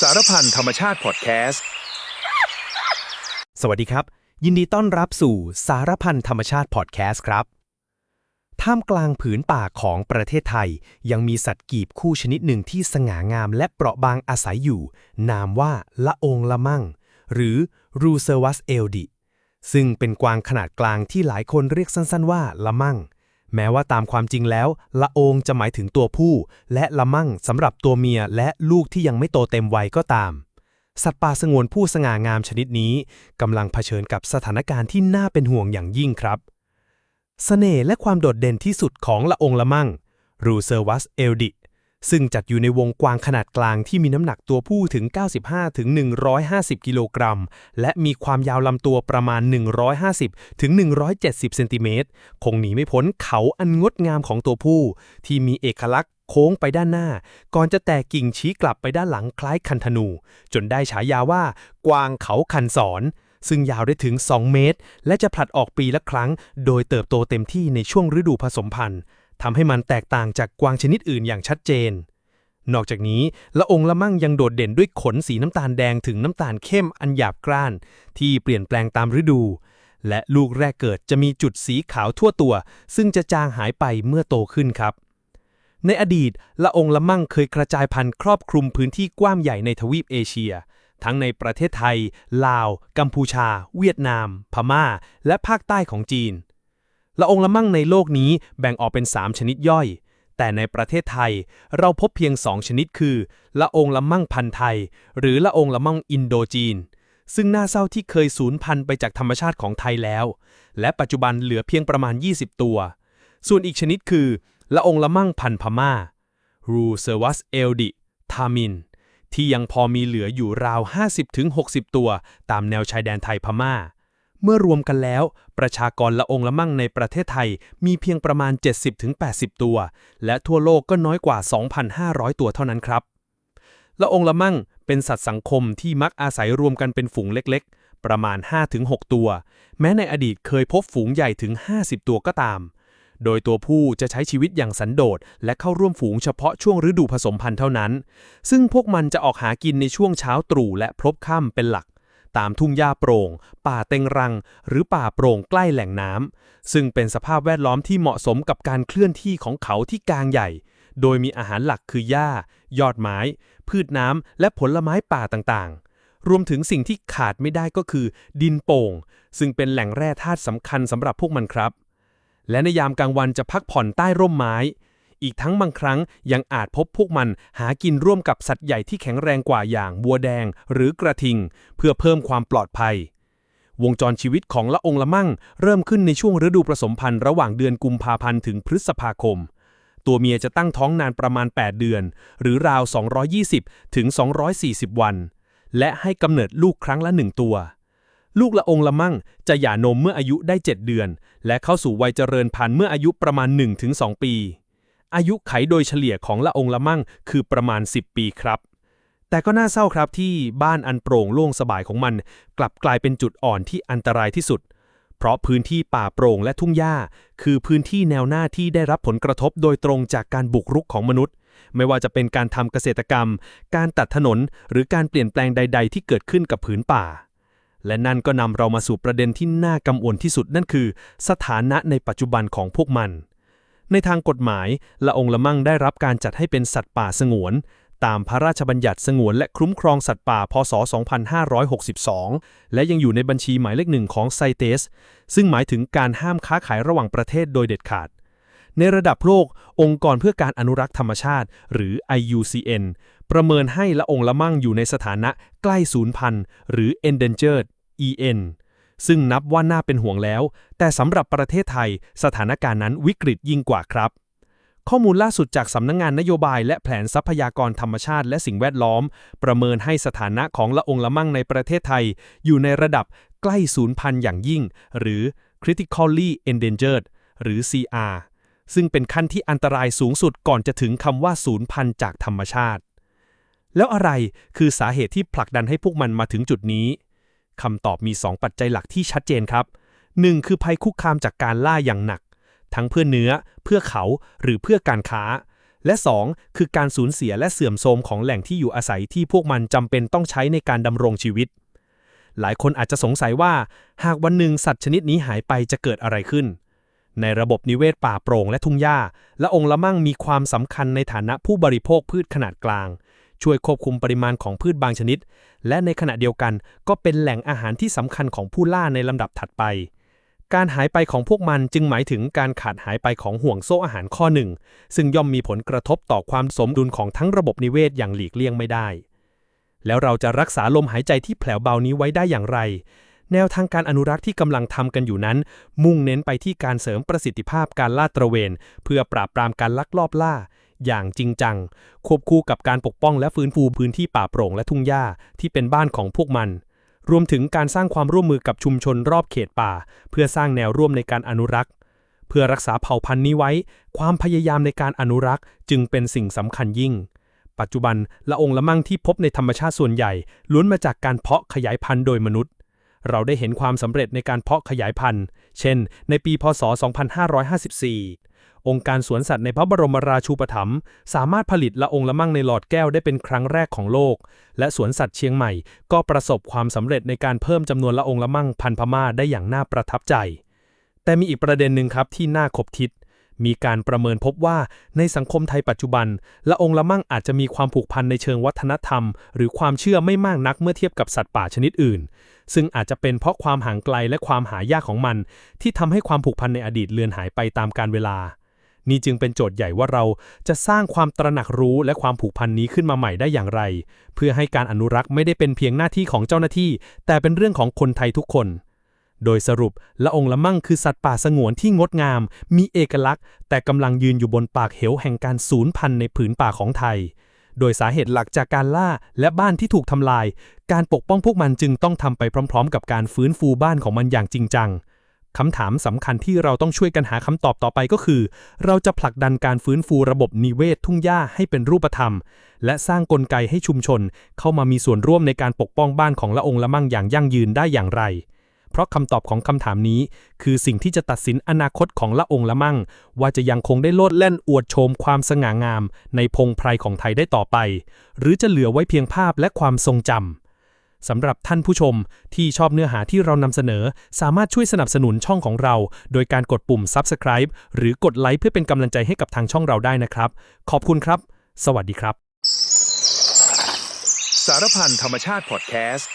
สารพันธรรมชาติพอดแคสต์ สวัสดีครับ ยินดีต้อนรับสู่สารพันธรรมชาติพอดแคสต์ครับ ท่ามกลางผืนป่าของประเทศไทย ยังมีสัตว์กีบคู่ชนิดหนึ่งที่สง่างามและเปราะบางอาศัยอยู่ นามว่าละองละมั่ง หรือรูเซวัสเอลดิซึ่งเป็นกวางขนาดกลางที่หลายคนเรียกสั้นๆว่าละมั่ง แม้ว่าตามความจริงแล้ว ละองจะหมายถึงตัวผู้ และละมั่งสำหรับตัวเมียและลูกที่ยังไม่โตเต็มวัยก็ตาม สัตว์ป่าสงวนผู้สง่างามชนิดนี้กำลังเผชิญกับสถานการณ์ที่น่าเป็นห่วงอย่างยิ่งครับเสน่ห์และความโดดเด่นที่สุดของละองละมั่งรูเซอร์วัสเอลดิ ซึ่งจัดอยู่ในวงกวางขนาดกลางที่มีน้ำหนักตัวผู้ถึง 95 ถึง 150 กิโลกรัม และมีความยาวลำตัวประมาณ 150 ถึง 170 เซนติเมตร คงหนีไม่พ้นเขาอันงดงามของตัวผู้ ที่มีเอกลักษณ์โค้งไปด้านหน้า ก่อนจะแตกกิ่งชี้กลับไปด้านหลังคล้ายคันธนู จนได้ฉายาว่า กวางเขาคันสอนซึ่งยาวได้ถึง 2 เมตร และจะผลัดออกปีละครั้ง โดยเติบโตเต็มที่ในช่วงฤดูผสมพันธุ์ ทำให้มันแตกต่างจากกวางชนิดอื่นอย่างชัดเจน นอกจากนี้ละองละมั่งยังโดดเด่นด้วยขนสีน้ำตาลแดงถึงน้ำตาลเข้มอันหยาบกร้าน ที่เปลี่ยนแปลงตามฤดู และลูกแรกเกิดจะมีจุดสีขาวทั่วตัว ซึ่งจะจางหายไปเมื่อโตขึ้นครับในอดีต ละองละมั่งเคยกระจายพันธุ์ครอบคลุมพื้นที่กว้างใหญ่ในทวีปเอเชีย ทั้งในประเทศไทย ลาว กัมพูชา เวียดนาม พม่า และภาคใต้ของจีน ละองละมั่งในโลกนี้แบ่งออกเป็น 3 ชนิดย่อย แต่ในประเทศไทยเราพบเพียง 2 ชนิดคือ ละองละมั่งพันธุ์ไทย หรือละองละมั่งอินโดจีน ซึ่งน่าเศร้าที่เคยสูญพันธุ์ไปจากธรรมชาติของไทยแล้ว และปัจจุบันเหลือเพียงประมาณ 20 ตัว ส่วนอีกชนิดคือ ละองละมั่งพันธุ์พม่ารูเซวัสเอลดิทามินที่ยังพอมีเหลืออยู่ราว 50-60 ตัว ตามแนวชายแดนไทยพม่า เมื่อรวมกันแล้ว ประชากรละองละมั่งในประเทศไทยมีเพียงประมาณ 70-80 ตัว และทั่วโลกก็น้อยกว่า 2,500 ตัวเท่านั้นครับ ละองละมั่งเป็นสัตว์สังคมที่มักอาศัยรวมกันเป็นฝูงเล็กๆ ประมาณ 5-6 ตัว แม้ในอดีตเคยพบฝูงใหญ่ถึง 50 ตัวก็ตาม โดยตัวผู้จะใช้ชีวิตอย่างสันโดษและเข้าร่วมฝูงเฉพาะช่วงฤดูผสมพันธุ์เท่านั้น ซึ่งพวกมันจะออกหากินในช่วงเช้าตรู่และพลบค่ำเป็นหลัก ตามทุ่งหญ้าโปร่ง ป่าเต็งรัง หรือป่าโปร่งใกล้แหล่งน้ำซึ่งเป็นสภาพแวดล้อมที่เหมาะสมกับการเคลื่อนที่ของเขาที่กลางใหญ่ โดยมีอาหารหลักคือหญ้า ยอดไม้ พืชน้ำและผลไม้ป่าต่างๆ รวมถึงสิ่งที่ขาดไม่ได้ก็คือ ดินโป่ง ซึ่งเป็นแหล่งแร่ธาตุสำคัญสำหรับพวกมันครับ และในยามกลางวันจะพักผ่อนใต้ร่มไม้ อีกทั้งบางครั้งยังอาจพบพวกมันหากินร่วมกับสัตว์ใหญ่ที่แข็งแรงกว่าอย่างบัวแดงหรือกระทิง เพื่อเพิ่มความปลอดภัย วงจรชีวิตของละองละมั่ง เริ่มขึ้นในช่วงฤดูผสมพันธุ์ระหว่างเดือนกุมภาพันธ์ถึงพฤษภาคม ตัวเมียจะตั้งท้องนานประมาณ 8 เดือน หรือราว 220 ถึง 240 วัน และให้กำเนิดลูกครั้งละหนึ่งตัวลูกละองละมั่งจะหย่านมเมื่ออายุได้ 7 เดือน และเข้าสู่วัยเจริญพันธุ์เมื่ออายุประมาณ 1-2 ปี อายุไขโดยเฉลี่ยของละองละมั่งคือประมาณ 10 ปีครับ แต่ก็น่าเศร้าครับที่บ้านอันโปร่งโล่งสบายของมัน กลับกลายเป็นจุดอ่อนที่อันตรายที่สุด เพราะพื้นที่ป่าโปร่งและทุ่งหญ้า คือพื้นที่แนวหน้าที่ได้รับผลกระทบโดยตรงจากการบุกรุกของมนุษย์ ไม่ว่าจะเป็นการทำเกษตรกรรม การตัดถนน หรือการเปลี่ยนแปลงใด ๆ ที่เกิดขึ้นกับผืนป่าและนั่นก็นำเรามาสู่ประเด็นที่น่ากังวลที่สุดนั่นคือ สถานะในปัจจุบันของพวกมัน ในทางกฎหมายละองละมั่งได้รับการจัดให้เป็นสัตว์ป่าสงวน ตามพระราชบัญญัติสงวนและคุ้มครองสัตว์ป่าพศ 2562 และยังอยู่ในบัญชีหมายเลขหนึ่งของไซเตสซึ่งหมายถึงการห้ามค้าขายระหว่างประเทศโดยเด็ดขาด ในระดับโลก องค์กรเพื่อการอนุรักษ์ธรรมชาติ หรือ IUCN ประเมินให้ละองละมั่งอยู่ในสถานะใกล้สูญพันธุ์หรือ endangered EN ซึ่งนับว่าน่าเป็นห่วงแล้ว แต่สำหรับประเทศไทย สถานการณ์นั้นวิกฤตยิ่งกว่าครับ ข้อมูลล่าสุดจากสำนักงงานนโยบายและแผนทรัพยากรธรรมชาติและสิ่งแวดล้อม ประเมินให้สถานะของละองละมั่งในประเทศไทย อยู่ในระดับใกล้สูญพันอย่างยิ่ง หรือ critically endangered หรือ CR ซึ่งเป็นขั้นที่อันตรายสูงสุดก่อนจะถึงคำว่าสูญพันจากธรรมชาติ แล้วอะไรคือสาเหตุที่ผลักดันให้พวกมันมาถึงจุดนี้ คำตอบมี 2 ปัจจัยหลักที่ชัดเจนครับ 1. คือภัยคุกคามจากการล่าอย่างหนัก ทั้งเพื่อเนื้อ เพื่อเขาหรือเพื่อการค้า และ 2. คือการสูญเสียและเสื่อมโทรมของแหล่งที่อยู่อาศัยที่พวกมันจำเป็นต้องใช้ในการดำรงชีวิต หลายคนอาจจะสงสัยว่า หากวันหนึ่งสัตว์ชนิดนี้หายไปจะเกิดอะไรขึ้น ในระบบนิเวศป่าโปร่งและทุ่งหญ้า และองค์ละมั่งมีความสำคัญในฐานะผู้บริโภคพืชขนาดกลาง ช่วยควบคุมปริมาณของพืชบางชนิด และในขณะเดียวกันก็เป็นแหล่งอาหารที่สำคัญของผู้ล่าในลำดับถัดไป การหายไปของพวกมันจึงหมายถึงการขาดหายไปของห่วงโซ่อาหารข้อหนึ่ง ซึ่งย่อมมีผลกระทบต่อความสมดุลของทั้งระบบนิเวศอย่างหลีกเลี่ยงไม่ได้ แล้วเราจะรักษาลมหายใจที่แผลวเบานี้ไว้ได้อย่างไรแนวทางการอนุรักษ์ที่กำลังทำกันอยู่นั้น มุ่งเน้นไปที่การเสริมประสิทธิภาพการลาดตระเวน เพื่อปราบปรามการลักลอบล่า อย่างจริงจัง ควบคู่กับการปกป้องและฟื้นฟูพื้นที่ป่าโปร่งและทุ่งหญ้าที่เป็นบ้านของพวกมัน รวมถึงการสร้างความร่วมมือกับชุมชนรอบเขตป่า เพื่อสร้างแนวร่วมในการอนุรักษ์ เพื่อรักษาเผ่าพันธุ์นี้ไว้ ความพยายามในการอนุรักษ์ จึงเป็นสิ่งสำคัญยิ่ง ปัจจุบันละองละมั่งที่พบในธรรมชาติส่วนใหญ่ล้วนมาจากการเพาะขยายพันธุ์โดยมนุษย์เราได้เห็นความสำเร็จในการเพาะขยายพันธุ์ เช่น ในปี พศ 2554 องค์การสวนสัตว์ในพระบรมราชูปถัมภ์สามารถผลิตละองละมั่งในหลอดแก้วได้เป็นครั้งแรกของโลก และสวนสัตว์เชียงใหม่ ก็ประสบความสำเร็จในการเพิ่มจำนวนละองละมั่งพันธุ์พม่าได้อย่างน่าประทับใจ แต่มีอีกประเด็นหนึ่งครับที่น่าคบคิดมีการประเมินพบว่าในสังคมไทยปัจจุบัน ละองละมั่งอาจจะมีความผูกพันในเชิงวัฒนธรรม หรือความเชื่อไม่มากนักเมื่อเทียบกับสัตว์ป่าชนิดอื่น ซึ่งอาจจะเป็นเพราะความห่างไกลและความหายากของมัน ที่ทำให้ความผูกพันในอดีตเลือนหายไปตามกาลเวลา นี่จึงเป็นโจทย์ใหญ่ว่าเราจะสร้างความตระหนักรู้และความผูกพันนี้ขึ้นมาใหม่ได้อย่างไร เพื่อให้การอนุรักษ์ไม่ได้เป็นเพียงหน้าที่ของเจ้าหน้าที่ แต่เป็นเรื่องของคนไทยทุกคน โดยสรุปละองละมั่งคือสัตว์ป่าสงวนที่งดงาม มีเอกลักษณ์ แต่กำลังยืนอยู่บนปากเหวแห่งการสูญพันธุ์ในผืนป่าของไทย โดยสาเหตุหลักจากการล่าและบ้านที่ถูกทำลาย การปกป้องพวกมันจึงต้องทำไปพร้อม ๆ กับการฟื้นฟูบ้านของมันอย่างจริงจัง คำถามสำคัญที่เราต้องช่วยกันหาคำตอบต่อไปก็คือ เราจะผลักดันการฟื้นฟูระบบนิเวศทุ่งหญ้าให้เป็นรูปธรรม และสร้างกลไกให้ชุมชน เข้ามามีส่วนร่วมในการปกป้องบ้านของละองละมั่งอย่างยั่งยืนได้อย่างไร เพราะคำตอบของคำถามนี้ คือสิ่งที่จะตัดสินอนาคตของละองละมั่ง ว่าจะยังคงได้โลดแล่นอวดโฉมความสง่างาม ในพงไพรของไทยได้ต่อไป หรือจะเหลือไว้เพียงภาพและความทรงจำ สำหรับท่านผู้ชมที่ชอบเนื้อหาที่เรานำเสนอ สามารถช่วยสนับสนุนช่องของเรา โดยการกดปุ่ม Subscribe หรือกดไลค์เพื่อเป็นกำลังใจให้กับทางช่องเราได้นะครับ ขอบคุณครับ สวัสดีครับ สารพันธรรมชาติพอดแคสต์